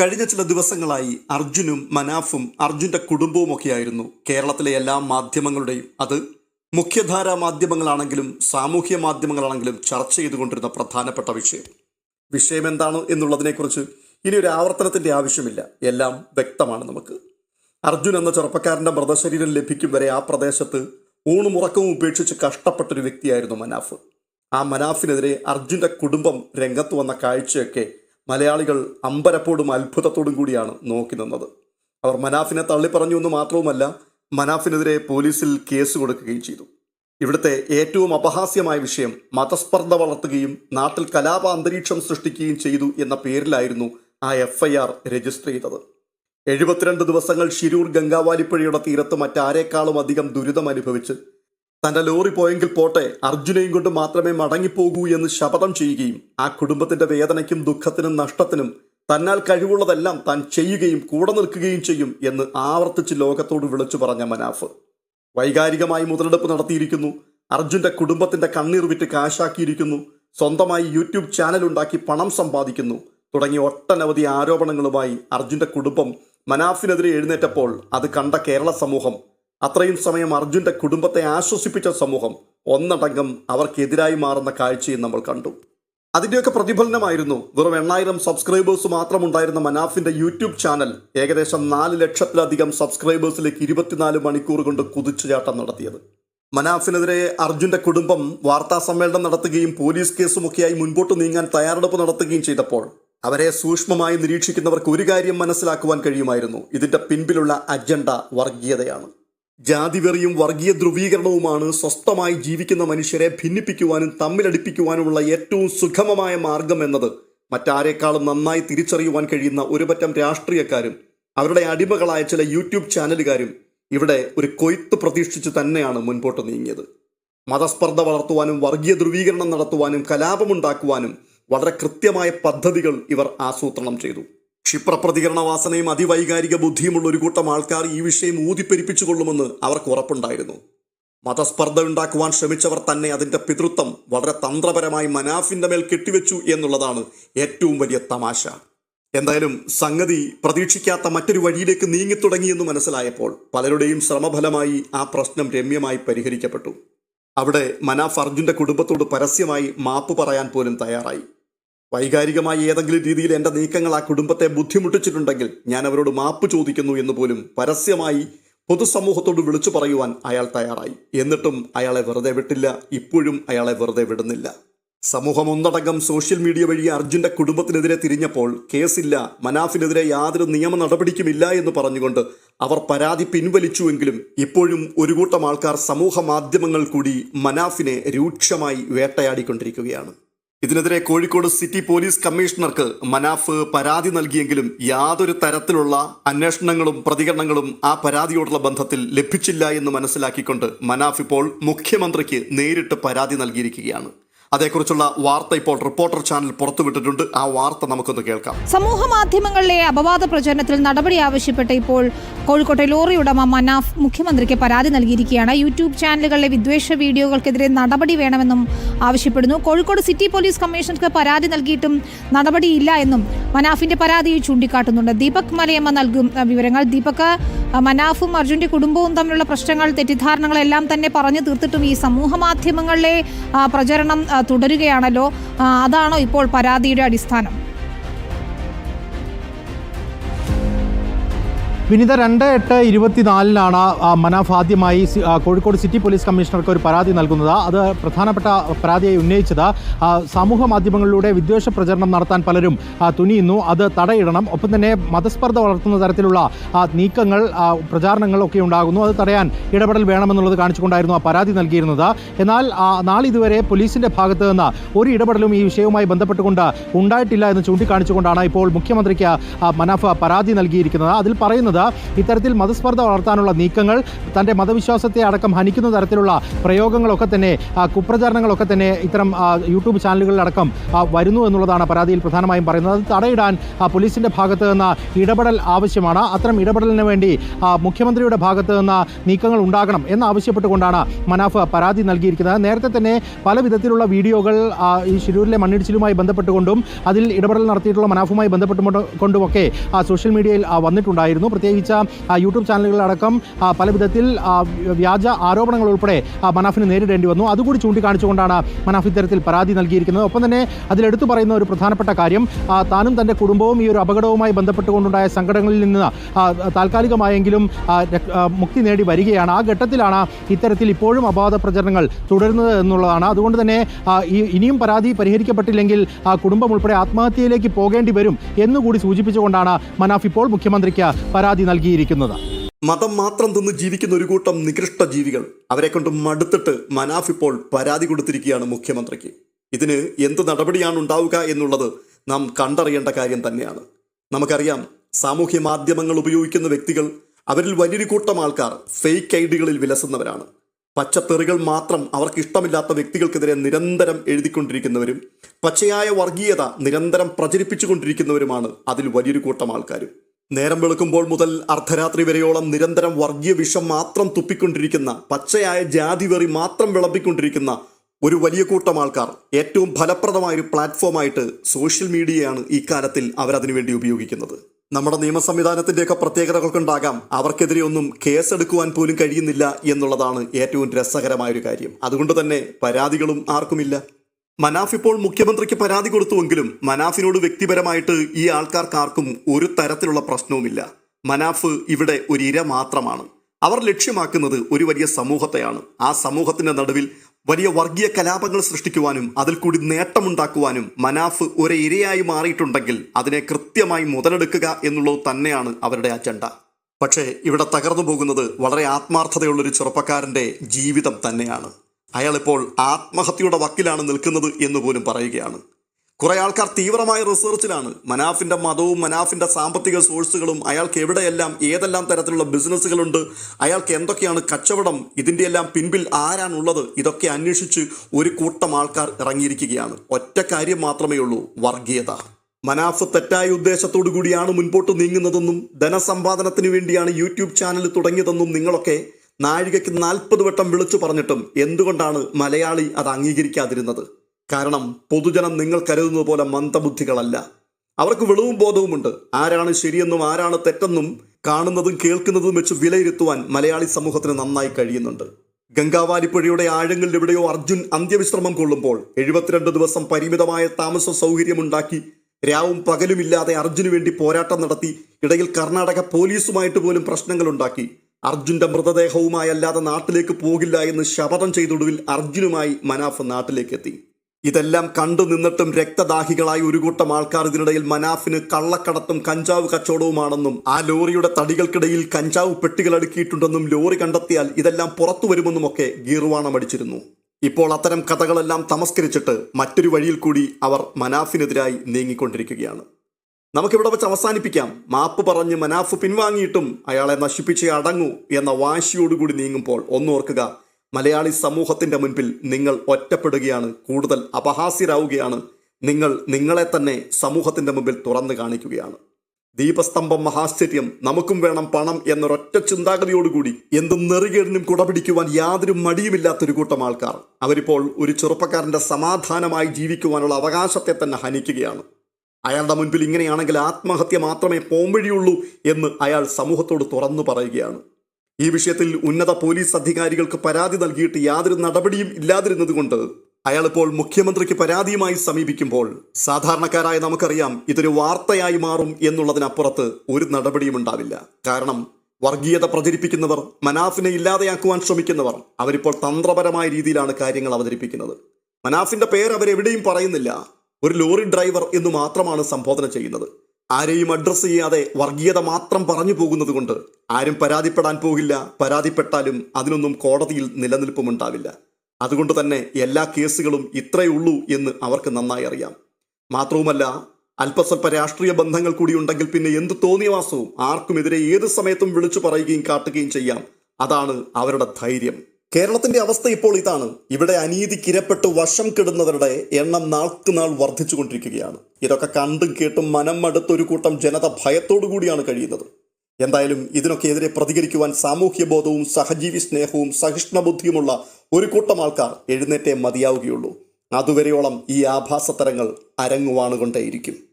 കഴിഞ്ഞ ചില ദിവസങ്ങളായി അർജുനും മനാഫും അർജുന്റെ കുടുംബവും ഒക്കെയായിരുന്നു കേരളത്തിലെ എല്ലാ മാധ്യമങ്ങളുടെയും. അത് മുഖ്യധാരാ മാധ്യമങ്ങളാണെങ്കിലും സാമൂഹ്യ മാധ്യമങ്ങളാണെങ്കിലും ചർച്ച ചെയ്തുകൊണ്ടിരുന്ന പ്രധാനപ്പെട്ട വിഷയം. വിഷയം എന്താണ് എന്നുള്ളതിനെക്കുറിച്ച് ഇനി ഒരു ആവർത്തനത്തിന്റെ ആവശ്യമില്ല. എല്ലാം വ്യക്തമാണ് നമുക്ക്. അർജുൻ എന്ന ചെറുപ്പക്കാരന്റെ മൃതശരീരം ലഭിക്കും വരെ ആ പ്രദേശത്ത് ഊണും ഉറക്കവും ഉപേക്ഷിച്ച് കഷ്ടപ്പെട്ടൊരു വ്യക്തിയായിരുന്നു മനാഫ്. ആ മനാഫിനെതിരെ അർജുന്റെ കുടുംബം രംഗത്ത് വന്ന കാഴ്ചയൊക്കെ മലയാളികൾ അമ്പരപ്പോടും അത്ഭുതത്തോടും കൂടിയാണ് നോക്കി നിന്നത്. അവർ മനാഫിനെ തള്ളിപ്പറഞ്ഞു എന്ന് മാത്രവുമല്ല മനാഫിനെതിരെ പോലീസിൽ കേസ് കൊടുക്കുകയും ചെയ്തു. ഇവിടുത്തെ ഏറ്റവും അപഹാസ്യമായ വിഷയം മതസ്പർദ്ധ വളർത്തുകയും നാട്ടിൽ കലാപ അന്തരീക്ഷം സൃഷ്ടിക്കുകയും ചെയ്തു എന്ന പേരിലായിരുന്നു ആ എഫ് ഐ ആർ രജിസ്റ്റർ ചെയ്തത്. എഴുപത്തിരണ്ട് ദിവസങ്ങൾ ശിരൂർ ഗംഗാവാലിപ്പുഴയുടെ തീരത്ത് മറ്റാരേക്കാളും അധികം ദുരിതം അനുഭവിച്ച് തന്റെ ലോറി പോയെങ്കിൽ പോട്ടെ അർജുനെയും കൊണ്ട് മാത്രമേ മടങ്ങിപ്പോകൂ എന്ന് ശപഥം ചെയ്യുകയും ആ കുടുംബത്തിന്റെ വേദനയ്ക്കും ദുഃഖത്തിനും നഷ്ടത്തിനും തന്നാൽ കഴിവുള്ളതെല്ലാം താൻ ചെയ്യുകയും കൂടെ നിൽക്കുകയും ചെയ്യും എന്ന് ആവർത്തിച്ച് ലോകത്തോട് വിളിച്ചു പറഞ്ഞ മനാഫ്. വൈകാരികമായി മുതലെടുപ്പ് നടത്തിയിരിക്കുന്നു. അർജുന്റെ കുടുംബത്തിന്റെ കണ്ണീർ വിറ്റ് കാശാക്കിയിരിക്കുന്നു. സ്വന്തമായി യൂട്യൂബ് ചാനൽ ഉണ്ടാക്കി പണം സമ്പാദിക്കുന്നു. തുടങ്ങിയ ഒട്ടനവധി ആരോപണങ്ങളുമായി അർജുന്റെ കുടുംബം മനാഫിനെതിരെ എഴുന്നേറ്റപ്പോൾ അത് കണ്ട കേരള സമൂഹം അത്രയും സമയം അർജുന്റെ കുടുംബത്തെ ആശ്വസിപ്പിച്ച സമൂഹം ഒന്നടങ്കം അവർക്കെതിരായി മാറുന്ന കാഴ്ചയും നമ്മൾ കണ്ടു. അതിന്റെയൊക്കെ പ്രതിഫലനമായിരുന്നു വെറും എണ്ണായിരം സബ്സ്ക്രൈബേഴ്സ് മാത്രമുണ്ടായിരുന്ന മനാഫിന്റെ യൂട്യൂബ് ചാനൽ ഏകദേശം നാല് ലക്ഷത്തിലധികം സബ്സ്ക്രൈബേഴ്സിലേക്ക് ഇരുപത്തിനാല് മണിക്കൂർ കൊണ്ട് കുതിച്ചുചാട്ടം നടത്തിയത്. മനാഫിനെതിരെ അർജുന്റെ കുടുംബം വാർത്താ സമ്മേളനം നടത്തുകയും പോലീസ് കേസുമൊക്കെയായി മുൻപോട്ട് നീങ്ങാൻ തയ്യാറെടുപ്പ് നടത്തുകയും ചെയ്തപ്പോൾ അവരെ സൂക്ഷ്മമായി നിരീക്ഷിക്കുന്നവർക്ക് ഒരു കാര്യം മനസ്സിലാക്കുവാൻ കഴിയുമായിരുന്നു. ഇതിന്റെ പിൻപിലുള്ള അജണ്ട വർഗീയതയാണ്. ജാതിവെറിയും വർഗീയ ധ്രുവീകരണവുമാണ് സ്വസ്ഥമായി ജീവിക്കുന്ന മനുഷ്യരെ ഭിന്നിപ്പിക്കുവാനും തമ്മിലടിപ്പിക്കുവാനുമുള്ള ഏറ്റവും സുഗമമായ മാർഗം എന്നത്. മറ്റാരേക്കാളും നന്നായി തിരിച്ചറിയുവാൻ കഴിയുന്ന ഒരുപറ്റം രാഷ്ട്രീയക്കാരും അവരുടെ അടിമകളായ ചില യൂട്യൂബ് ചാനലുകാരും ഇവിടെ ഒരു കൊയ്ത്ത് പ്രതീക്ഷിച്ച് തന്നെയാണ് മുൻപോട്ട് നീങ്ങിയത്. മതസ്പർദ്ധ വളർത്തുവാനും വർഗീയ ധ്രുവീകരണം നടത്തുവാനും കലാപമുണ്ടാക്കുവാനും വളരെ കൃത്യമായ പദ്ധതികൾ ഇവർ ആസൂത്രണം ചെയ്തു. ക്ഷിപ്രപ്രതികരണ വാസനയും അതിവൈകാരിക ബുദ്ധിയുമുള്ള ഒരു കൂട്ടം ആൾക്കാർ ഈ വിഷയം ഊതിപ്പെരിപ്പിച്ചു കൊള്ളുമെന്ന് അവർക്ക് ഉറപ്പുണ്ടായിരുന്നു. മതസ്പർദ്ധ ഉണ്ടാക്കുവാൻ ശ്രമിച്ചവർ തന്നെ അതിന്റെ പിതൃത്വം വളരെ തന്ത്രപരമായി മനാഫിന്റെ മേൽ കെട്ടിവെച്ചു എന്നുള്ളതാണ് ഏറ്റവും വലിയ തമാശ. എന്തായാലും സംഗതി പ്രതീക്ഷിക്കാത്ത മറ്റൊരു വഴിയിലേക്ക് നീങ്ങിത്തുടങ്ങിയെന്ന് മനസ്സിലായപ്പോൾ പലരുടെയും ശ്രമഫലമായി ആ പ്രശ്നം രമ്യമായി പരിഹരിക്കപ്പെട്ടു. അവിടെ മനാഫ് അർജുന്റെ കുടുംബത്തോട് പരസ്യമായി മാപ്പ് പറയാൻ പോലും തയ്യാറായി. വൈകാരികമായി ഏതെങ്കിലും രീതിയിൽ എന്റെ നീക്കങ്ങൾ ആ കുടുംബത്തെ ബുദ്ധിമുട്ടിച്ചിട്ടുണ്ടെങ്കിൽ ഞാൻ അവരോട് മാപ്പ് ചോദിക്കുന്നു എന്ന് പോലും പരസ്യമായി പൊതുസമൂഹത്തോട് വിളിച്ചു പറയുവാൻ അയാൾ തയ്യാറായി. എന്നിട്ടും അയാളെ വെറുതെ വിട്ടില്ല. ഇപ്പോഴും അയാളെ വെറുതെ വിടുന്നില്ല. സമൂഹം ഒന്നടങ്കം സോഷ്യൽ മീഡിയ വഴി അർജുന്റെ കുടുംബത്തിനെതിരെ തിരിഞ്ഞപ്പോൾ കേസില്ല മനാഫിനെതിരെ യാതൊരു നിയമ നടപടിക്കുമില്ല എന്ന് പറഞ്ഞുകൊണ്ട് അവർ പരാതി പിൻവലിച്ചുവെങ്കിലും ഇപ്പോഴും ഒരു കൂട്ടം ആൾക്കാർ സമൂഹ മാധ്യമങ്ങൾ കൂടി മനാഫിനെ രൂക്ഷമായി വേട്ടയാടിക്കൊണ്ടിരിക്കുകയാണ്. ഇതിനെതിരെ കോഴിക്കോട് സിറ്റി പോലീസ് കമ്മീഷണർക്ക് മനാഫ് പരാതി നൽകിയെങ്കിലും യാതൊരു തരത്തിലുള്ള അന്വേഷണങ്ങളും പ്രതികരണങ്ങളും ആ പരാതിയോടുള്ള ബന്ധത്തിൽ ലഭിച്ചില്ല എന്ന് മനസ്സിലാക്കിക്കൊണ്ട് മനാഫ് ഇപ്പോൾ മുഖ്യമന്ത്രിക്ക് നേരിട്ട് പരാതി നൽകിയിരിക്കുകയാണ്. അതേക്കുറിച്ചുള്ള വാർത്ത ഇപ്പോൾ റിപ്പോർട്ടർ ചാനൽ പുറത്തുവിട്ടിട്ടുണ്ട്. ആ വാർത്ത നമുക്കൊന്ന് കേൾക്കാം. സമൂഹ മാധ്യമങ്ങളിലെ അപവാദ പ്രചരണത്തിൽ നടപടി ആവശ്യപ്പെട്ട് ഇപ്പോൾ കോഴിക്കോട്ടെ ലോറി ഉടമ മനാഫ് മുഖ്യമന്ത്രിക്ക് പരാതി നൽകിയിരിക്കുകയാണ്. യൂട്യൂബ് ചാനലുകളിലെ വിദ്വേഷ വീഡിയോകൾക്കെതിരെ നടപടി വേണമെന്നും ആവശ്യപ്പെടുന്നു. കോഴിക്കോട് സിറ്റി പോലീസ് കമ്മീഷണർക്ക് പരാതി നൽകിയിട്ടും നടപടിയില്ല എന്നും മനാഫിന്റെ പരാതിയിൽ ചൂണ്ടിക്കാട്ടുന്നുണ്ട്. ദീപക് മലയമ്മ നൽകും വിവരങ്ങൾ. ദീപക് മനാഫും അർജുന്റെ കുടുംബവും തമ്മിലുള്ള പ്രശ്നങ്ങൾ തെറ്റിദ്ധാരണകളെല്ലാം തന്നെ പറഞ്ഞു തീർത്തിട്ടും ഈ സമൂഹ മാധ്യമങ്ങളിലെ പ്രചരണം തുടരുകയാണല്ലോ. അതാണോ ഇപ്പോൾ പരാതിയുടെ അടിസ്ഥാനം? വിനിത രണ്ട് എട്ട് ഇരുപത്തിനാലിനാണ് മനാഫ് ആദ്യമായി കോഴിക്കോട് സിറ്റി പോലീസ് കമ്മീഷണർക്ക് ഒരു പരാതി നൽകുന്നത്. അത് പ്രധാനപ്പെട്ട പരാതിയായി ഉന്നയിച്ചത് സമൂഹ മാധ്യമങ്ങളിലൂടെ വിദ്വേഷ പ്രചരണം നടത്താൻ പലരും തുനിയുന്നു. അത് തടയിടണം. ഒപ്പം തന്നെ മതസ്പർദ്ധ വളർത്തുന്ന തരത്തിലുള്ള നീക്കങ്ങൾ പ്രചാരണങ്ങൾ പ്രചാരണങ്ങളൊക്കെ ഉണ്ടാകുന്നു. അത് തടയാൻ ഇടപെടൽ വേണമെന്നുള്ളത് കാണിച്ചുകൊണ്ടായിരുന്നു ആ പരാതി നൽകിയിരുന്നത്. എന്നാൽ നാളിതുവരെ പോലീസിന്റെ ഭാഗത്തു നിന്ന് ഒരു ഇടപെടലും ഈ വിഷയവുമായി ബന്ധപ്പെട്ടുകൊണ്ട് ഉണ്ടായിട്ടില്ല എന്ന് ചൂണ്ടിക്കാണിച്ചുകൊണ്ടാണ് ഇപ്പോൾ മുഖ്യമന്ത്രിക്ക് മനാഫ് പരാതി നൽകിയിരിക്കുന്നത്. അതിൽ പറയുന്നത് ഇത്തരത്തിൽ മതസ്പർദ്ധ വളർത്താനുള്ള നീക്കങ്ങൾ തന്റെ മതവിശ്വാസത്തെ അടക്കം ഹനിക്കുന്ന തരത്തിലുള്ള പ്രയോഗങ്ങളൊക്കെ തന്നെ കുപ്രചാരണങ്ങളൊക്കെ തന്നെ ഇത്തരം യൂട്യൂബ് ചാനലുകളിലടക്കം വരുന്നു എന്നുള്ളതാണ് പരാതിയിൽ പ്രധാനമായും പറയുന്നത്. അത് തടയിടാൻ പോലീസിന്റെ ഭാഗത്ത് നിന്ന് ഇടപെടൽ ആവശ്യമാണ്. അത്തരം ഇടപെടലിന് വേണ്ടി മുഖ്യമന്ത്രിയുടെ ഭാഗത്ത് നിന്ന് നീക്കങ്ങൾ ഉണ്ടാകണം എന്നാവശ്യപ്പെട്ടുകൊണ്ടാണ് മനാഫ് പരാതി നൽകിയിരിക്കുന്നത്. നേരത്തെ തന്നെ പല വിധത്തിലുള്ള വീഡിയോകൾ ഈ ശിരൂരിലെ മണ്ണിടിച്ചിലുമായി ബന്ധപ്പെട്ടുകൊണ്ടും അതിൽ ഇടപെടൽ നടത്തിയിട്ടുള്ള മനാഫുമായി ബന്ധപ്പെട്ടുകൊണ്ടുമൊക്കെ സോഷ്യൽ മീഡിയയിൽ വന്നിട്ടുണ്ടായിരുന്നു. വന്നിട്ടുണ്ടായിരുന്നു പ്രത്യേകിച്ച് യൂട്യൂബ് ചാനലുകളടക്കം പല വിധത്തിൽ വ്യാജ ആരോപണങ്ങൾ ഉൾപ്പെടെ മനാഫിന് നേരിടേണ്ടി വന്നു. അതുകൂടി ചൂണ്ടിക്കാണിച്ചുകൊണ്ടാണ് മനാഫ് ഇത്തരത്തിൽ പരാതി നൽകിയിരിക്കുന്നത്. ഒപ്പം തന്നെ അതിലെടുത്തു പറയുന്ന ഒരു പ്രധാനപ്പെട്ട കാര്യം താനും തന്റെ കുടുംബവും ഈ ഒരു അപകടവുമായി ബന്ധപ്പെട്ടുകൊണ്ടുണ്ടായ സങ്കടങ്ങളിൽ നിന്ന് താൽക്കാലികമായെങ്കിലും മുക്തി നേടി വരികയാണ്. ആ ഘട്ടത്തിലാണ് ഇത്തരത്തിൽ ഇപ്പോഴും അപവാദ പ്രചരണങ്ങൾ തുടരുന്നത് എന്നുള്ളതാണ്. അതുകൊണ്ട് തന്നെ ഈ ഇനിയും പരാതി പരിഹരിക്കപ്പെട്ടില്ലെങ്കിൽ കുടുംബം ഉൾപ്പെടെ ആത്മഹത്യയിലേക്ക് പോകേണ്ടി വരും എന്നുകൂടി സൂചിപ്പിച്ചുകൊണ്ടാണ് മനാഫ് ഇപ്പോൾ മുഖ്യമന്ത്രിക്ക് പരാതി നൽകിയിരിക്കുന്നത്. മതം മാത്രം തിന്ന് ജീവിക്കുന്ന ഒരു കൂട്ടം നികൃഷ്ട ജീവികൾ. അവരെ കൊണ്ട് മടുത്തിട്ട് മനാഫ് ഇപ്പോൾ പരാതി കൊടുത്തിരിക്കുകയാണ് മുഖ്യമന്ത്രിക്ക്. ഇതിന് എന്ത് നടപടിയാണ് ഉണ്ടാവുക എന്നുള്ളത് നാം കണ്ടറിയേണ്ട കാര്യം തന്നെയാണ്. നമുക്കറിയാം സാമൂഹ്യ മാധ്യമങ്ങൾ ഉപയോഗിക്കുന്ന വ്യക്തികൾ അവരിൽ വലിയൊരു കൂട്ടം ആൾക്കാർ ഫേക്ക് ഐഡികളിൽ വിലസുന്നവരാണ്. പച്ചത്തെറികൾ മാത്രം അവർക്ക് ഇഷ്ടമില്ലാത്ത വ്യക്തികൾക്കെതിരെ നിരന്തരം എഴുതിക്കൊണ്ടിരിക്കുന്നവരും പച്ചയായ വർഗീയത നിരന്തരം പ്രചരിപ്പിച്ചുകൊണ്ടിരിക്കുന്നവരുമാണ് അതിൽ വലിയൊരു കൂട്ടം ആൾക്കാരും. നേരം വെളുക്കുമ്പോൾ മുതൽ അർദ്ധരാത്രി വരെയോളം നിരന്തരം വർഗീയ വിഷം മാത്രം തുപ്പിക്കൊണ്ടിരിക്കുന്ന പച്ചയായ ജാതി വെറി മാത്രം വിളമ്പിക്കൊണ്ടിരിക്കുന്ന ഒരു വലിയ കൂട്ടം ആൾക്കാർ. ഏറ്റവും ഫലപ്രദമായ ഒരു പ്ലാറ്റ്ഫോമായിട്ട് സോഷ്യൽ മീഡിയയാണ് ഈ കാലത്തിൽ അവരതിനു വേണ്ടി ഉപയോഗിക്കുന്നത്. നമ്മുടെ നിയമ സംവിധാനത്തിന്റെയൊക്കെ പ്രത്യേകതകൾക്കുണ്ടാകാം. അവർക്കെതിരെ ഒന്നും കേസെടുക്കുവാൻ പോലും കഴിയുന്നില്ല എന്നുള്ളതാണ് ഏറ്റവും രസകരമായൊരു കാര്യം. അതുകൊണ്ട് തന്നെ പരാതികളും ആർക്കുമില്ല. മനാഫ് ഇപ്പോൾ മുഖ്യമന്ത്രിക്ക് പരാതി കൊടുത്തുവെങ്കിലും മനാഫിനോട് വ്യക്തിപരമായിട്ട് ഈ ആൾക്കാർക്കാർക്കും ഒരു തരത്തിലുള്ള പ്രശ്നവുമില്ല. മനാഫ് ഇവിടെ ഒരു ഇര മാത്രമാണ്. അവർ ലക്ഷ്യമാക്കുന്നത് ഒരു വലിയ സമൂഹത്തെയാണ്. ആ സമൂഹത്തിന്റെ നടുവിൽ വലിയ വർഗീയ കലാപങ്ങൾ സൃഷ്ടിക്കുവാനും അതിൽ കൂടി നേട്ടമുണ്ടാക്കുവാനും മനാഫ് ഒരു ഇരയായി മാറിയിട്ടുണ്ടെങ്കിൽ അതിനെ കൃത്യമായി മുതലെടുക്കുക എന്നുള്ളത് തന്നെയാണ് അവരുടെ അജണ്ട. പക്ഷേ ഇവിടെ തകർന്നു പോകുന്നത് വളരെ ആത്മാർത്ഥതയുള്ളൊരു ചെറുപ്പക്കാരന്റെ ജീവിതം തന്നെയാണ്. അയാൾ ഇപ്പോൾ ആത്മഹത്യയുടെ വക്കിലാണ് നിൽക്കുന്നത് എന്ന് പോലും പറയുകയാണ്. കുറേ ആൾക്കാർ തീവ്രമായ റിസർച്ചിലാണ് മനാഫിന്റെ മതവും മനാഫിന്റെ സാമ്പത്തിക സോഴ്സുകളും അയാൾക്ക് എവിടെയെല്ലാം ഏതെല്ലാം തരത്തിലുള്ള ബിസിനസ്സുകളുണ്ട് അയാൾക്ക് എന്തൊക്കെയാണ് കച്ചവടം ഇതിന്റെ എല്ലാം പിൻപിൽ ആരാണുള്ളത് ഇതൊക്കെ അന്വേഷിച്ച് ഒരു കൂട്ടം ആൾക്കാർ ഇറങ്ങിയിരിക്കുകയാണ്. ഒറ്റ കാര്യം മാത്രമേ ഉള്ളൂ വർഗീയത. മനാഫ് തെറ്റായ ഉദ്ദേശത്തോടു കൂടിയാണ് മുൻപോട്ട് നീങ്ങുന്നതെന്നും ധനസമ്പാദനത്തിന് വേണ്ടിയാണ് യൂട്യൂബ് ചാനൽ തുടങ്ങിയതെന്നും നിങ്ങളൊക്കെ നാഴികയ്ക്ക് നാൽപ്പത് വട്ടം വിളിച്ചു പറഞ്ഞിട്ടും എന്തുകൊണ്ടാണ് മലയാളി അത് അംഗീകരിക്കാതിരുന്നത്? കാരണം പൊതുജനം നിങ്ങൾ കരുതുന്നത് പോലെ മന്ദബുദ്ധികളല്ല. അവർക്ക് വെളിവും ബോധവുമുണ്ട്. ആരാണ് ശരിയെന്നും ആരാണ് തെറ്റെന്നും കാണുന്നതും കേൾക്കുന്നതും വെച്ച് വിലയിരുത്തുവാൻ മലയാളി സമൂഹത്തിന് നന്നായി കഴിയുന്നുണ്ട്. ഗംഗാവാലിപ്പുഴയുടെ ആഴങ്ങളിൽ എവിടെയോ അർജുൻ അന്ത്യവിശ്രമം കൊള്ളുമ്പോൾ എഴുപത്തിരണ്ട് ദിവസം പരിമിതമായ താമസ സൗകര്യമുണ്ടാക്കി രാവും പകലുമില്ലാതെ അർജുന് വേണ്ടി പോരാട്ടം നടത്തി ഇടയിൽ കർണാടക പോലീസുമായിട്ട് പോലും പ്രശ്നങ്ങളുണ്ടാക്കി. അർജുന്റെ മൃതദേഹവുമായി അല്ലാതെ നാട്ടിലേക്ക് പോകില്ല എന്ന് ശപഥം ചെയ്തൊടുവിൽ അർജുനുമായി മനാഫ് നാട്ടിലേക്ക് എത്തി ഇതെല്ലാം കണ്ടു നിന്നിട്ടും രക്തദാഹികളായി ഒരു കൂട്ടം ആൾക്കാർ ഇതിനിടയിൽ മനാഫിന് കള്ളക്കടത്തും കഞ്ചാവ് കച്ചവടവുമാണെന്നും ആ ലോറിയുടെ തടികൾക്കിടയിൽ കഞ്ചാവ് പെട്ടികൾ അടുക്കിയിട്ടുണ്ടെന്നും ലോറി കണ്ടെത്തിയാൽ ഇതെല്ലാം പുറത്തു വരുമെന്നുമൊക്കെ ഗീർവാണം അടിച്ചിരുന്നു ഇപ്പോൾ അത്തരം കഥകളെല്ലാം തമസ്കരിച്ചിട്ട് മറ്റൊരു വഴിയിൽ കൂടി അവർ മനാഫിനെതിരായി നീങ്ങിക്കൊണ്ടിരിക്കുകയാണ്. നമുക്കിവിടെ വെച്ച് അവസാനിപ്പിക്കാം. മാപ്പ് പറഞ്ഞ് മനാഫ് പിൻവാങ്ങിയിട്ടും അയാളെ നശിപ്പിച്ച് അടങ്ങൂ എന്ന വാശിയോടുകൂടി നീങ്ങുമ്പോൾ ഒന്നോർക്കുക മലയാളി സമൂഹത്തിന്റെ മുൻപിൽ നിങ്ങൾ ഒറ്റപ്പെടുകയാണ് കൂടുതൽ അപഹാസ്യരാവുകയാണ്. നിങ്ങൾ നിങ്ങളെ തന്നെ സമൂഹത്തിന്റെ മുമ്പിൽ തുറന്നു കാണിക്കുകയാണ്. ദീപസ്തംഭം മഹാശ്ചര്യം നമുക്കും വേണം പണം എന്നൊരൊറ്റ ചിന്താഗതിയോടുകൂടി എന്തും നെറുകേടിനും കുടപിടിക്കുവാൻ യാതൊരു മടിയുമില്ലാത്തൊരു കൂട്ടം ആൾക്കാർ. അവരിപ്പോൾ ഒരു ചെറുപ്പക്കാരന്റെ സമാധാനമായി ജീവിക്കുവാനുള്ള അവകാശത്തെ തന്നെ ഹനിക്കുകയാണ്. അയാളുടെ മുൻപിൽ ഇങ്ങനെയാണെങ്കിൽ ആത്മഹത്യ മാത്രമേ പോംവഴിയുള്ളൂ എന്ന് അയാൾ സമൂഹത്തോട് തുറന്നു പറയുകയാണ്. ഈ വിഷയത്തിൽ ഉന്നത പോലീസ് അധികാരികൾക്ക് പരാതി നൽകിയിട്ട് യാതൊരു നടപടിയും ഇല്ലാതിരുന്നതുകൊണ്ട് അയാൾ ഇപ്പോൾ മുഖ്യമന്ത്രിക്ക് പരാതിയുമായി സമീപിക്കുമ്പോൾ സാധാരണക്കാരായ നമുക്കറിയാം ഇതൊരു വാർത്തയായി മാറും എന്നുള്ളതിനപ്പുറത്ത് ഒരു നടപടിയും ഉണ്ടാവില്ല. കാരണം വർഗീയത പ്രചരിപ്പിക്കുന്നവർ മനാഫിനെ ഇല്ലാതെയാക്കുവാൻ ശ്രമിക്കുന്നവർ അവരിപ്പോൾ തന്ത്രപരമായ രീതിയിലാണ് കാര്യങ്ങൾ അവതരിപ്പിക്കുന്നത്. മനാഫിന്റെ പേര് അവരെവിടെയും പറയുന്നില്ല. ഒരു ലോറി ഡ്രൈവർ എന്ന് മാത്രമാണ് സംബോധന ചെയ്യുന്നത്. ആരെയും അഡ്രസ്സ് ചെയ്യാതെ വർഗീയത മാത്രം പറഞ്ഞു പോകുന്നത് കൊണ്ട് ആരും പരാതിപ്പെടാൻ പോകില്ല. പരാതിപ്പെട്ടാലും അതിനൊന്നും കോടതിയിൽ നിലനിൽപ്പുമുണ്ടാവില്ല. അതുകൊണ്ട് തന്നെ എല്ലാ കേസുകളും ഇത്രയേ ഉള്ളൂ എന്ന് അവർക്ക് നന്നായി അറിയാം. മാത്രവുമല്ല അല്പസ്വല്പ രാഷ്ട്രീയ ബന്ധങ്ങൾ കൂടി ഉണ്ടെങ്കിൽ പിന്നെ എന്ത് തോന്നിയവാസവും ആർക്കുമെതിരെ ഏത് സമയത്തും വിളിച്ചു പറയുകയും കാട്ടുകയും ചെയ്യാം. അതാണ് അവരുടെ ധൈര്യം. കേരളത്തിന്റെ അവസ്ഥ ഇപ്പോൾ ഇതാണ്. ഇവിടെ അനീതിക്കിരപ്പെട്ട് വശം കിടുന്നവരുടെ എണ്ണം നാൾക്കുനാൾ വർദ്ധിച്ചുകൊണ്ടിരിക്കുകയാണ്. ഇതൊക്കെ കണ്ടും കേട്ടും മനം മടുത്തൊരു കൂട്ടം ജനത ഭയത്തോടു കൂടിയാണ് കഴിയുന്നത്. എന്തായാലും ഇതിനൊക്കെ എതിരെ പ്രതികരിക്കുവാൻ സാമൂഹ്യ ബോധവും സഹജീവി സ്നേഹവും സഹിഷ്ണുബുദ്ധിയുമുള്ള ഒരു കൂട്ടം ആൾക്കാർ എഴുന്നേറ്റേ മതിയാവുകയുള്ളൂ. അതുവരെയോളം ഈ ആഭാസത്തരങ്ങൾ അരങ്ങുവാണുകൊണ്ടേയിരിക്കും.